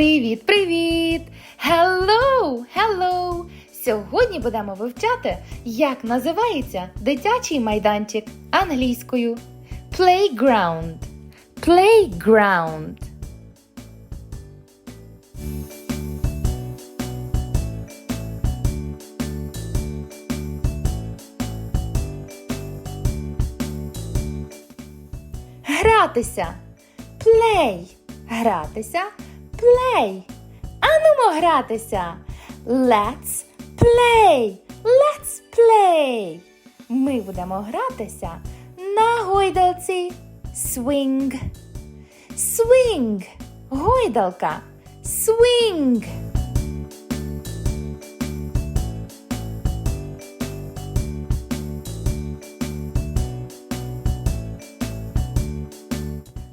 Привіт, привіт! Hello, hello! Сьогодні будемо вивчати, як називається дитячий майданчик англійською. Playground. Playground. Гратися. Play. Гратися. Play. Анумо гратися. Let's play. Let's play. Ми будемо гратися на гойдалці. Swing. Swing. Гойдалка. Swing.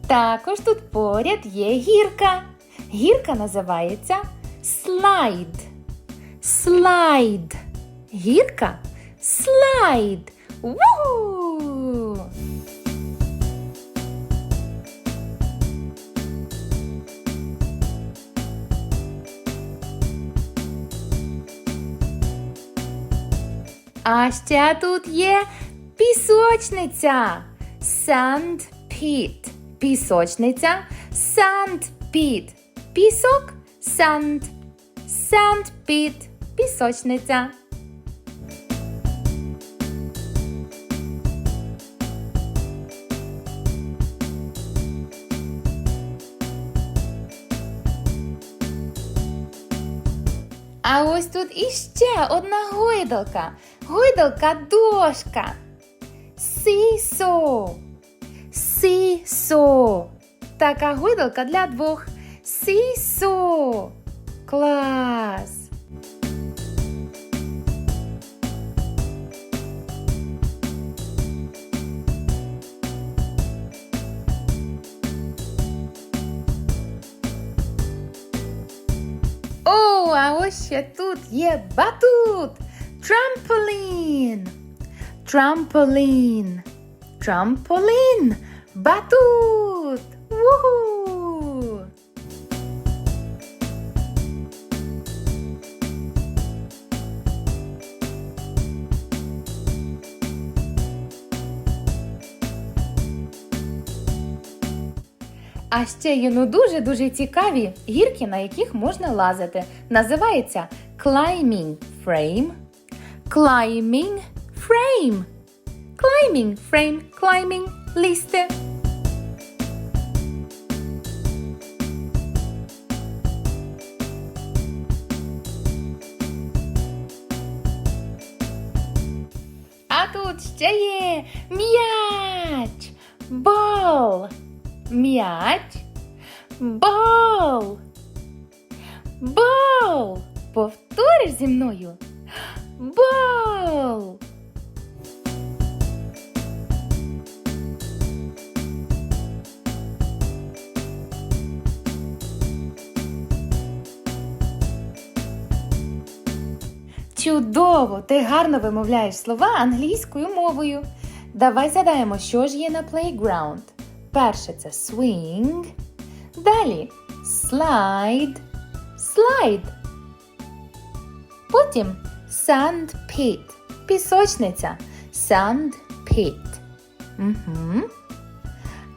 Також тут поряд є гірка. Гірка називається слайд. Слайд. Гірка слайд. Ву! А ще тут є пісочниця. Sand pit. Пісочниця. Sand pit. Пісок. Sand. Sand pit. Пісочниця. А ось тут іще одна гойдалка. Гойдалка дошка. Сісо. Сісо. Така гойдалка для двох. Сісо. Клас. О, а ось ще тут є батут. Трамполін. Трамполін. Трамполін. Батут. Вуху. А ще є ну дуже-дуже цікаві гірки, на яких можна лазити. Називається climbing frame. Climbing frame. Climbing frame. Climbing лізти. А тут ще є м'яч. Ball. М'яч. Бол. Бол. Повториш зі мною. Бол. Чудово! Ти гарно вимовляєш слова англійською мовою. Давай згадаємо, що ж є на playground. Перше це swing. Далі slide. Slide. Потім sand pit. Пісочниця. Sand pit. Угу.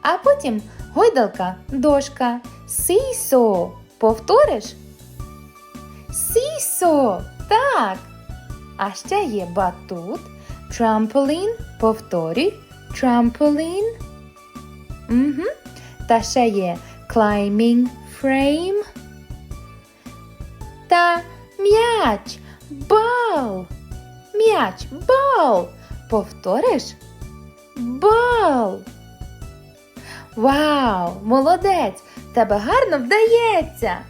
А потім гойдалка, дошка. Seesaw. Повториш? Seesaw. Так. А ще є батут. Trampoline. Повторюй. Trampoline. Угу. Та ще є climbing frame. Та м'яч. Бал. М'яч. Бал. Повториш? Бал. Вау! Молодець! Тебе гарно вдається!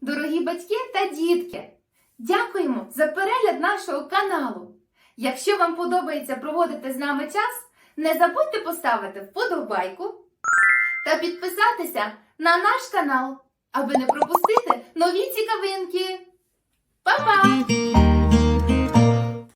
Дорогі батьки та дітки! Дякуємо за перегляд нашого каналу! Якщо вам подобається проводити з нами час, не забудьте поставити вподобайку та підписатися на наш канал, аби не пропустити нові цікавинки. Па-па!